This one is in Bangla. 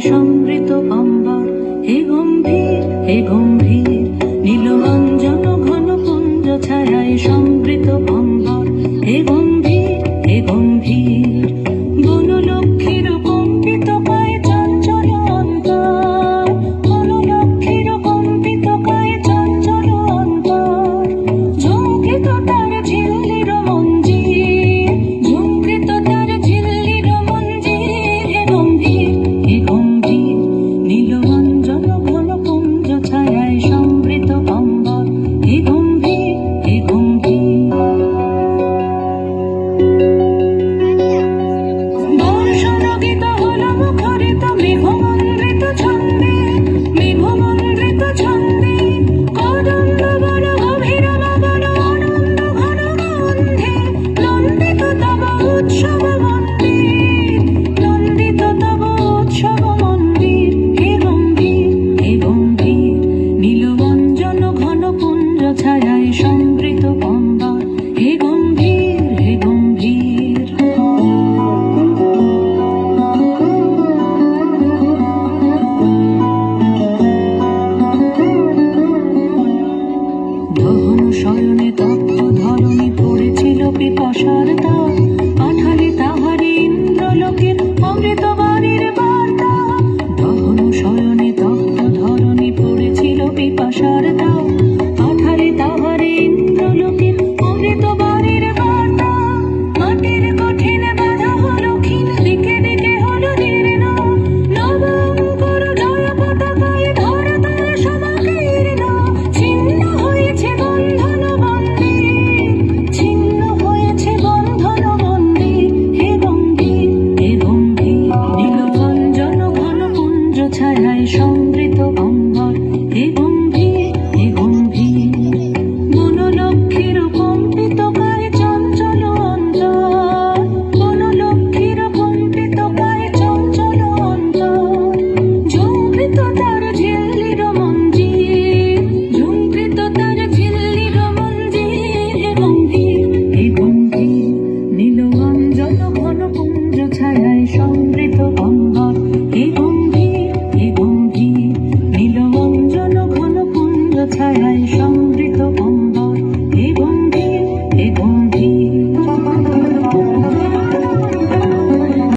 সমৃত অম্বর হে গম্ভীর হে গম্ভীর। দহন ছায়ায় সমৃত গম্বর হে গম্ভী হে গম্ভী মনোলক্ষ্মীর কম্পিত গায়ে চঞ্চল অঞ্চল, মনোলক্ষ্মীর কম্পিত গায়ে চঞ্চল অঞ্চল। ঝুঁকৃত তার ঝিল্লির মঞ্জি ঝুঁকৃত তার ঝিল্লির মঞ্জি হে গম্ভী হে গম্ভী নীল অঞ্চল ঘন কুঞ্জ ছায়ায় সমৃত গম্ভীর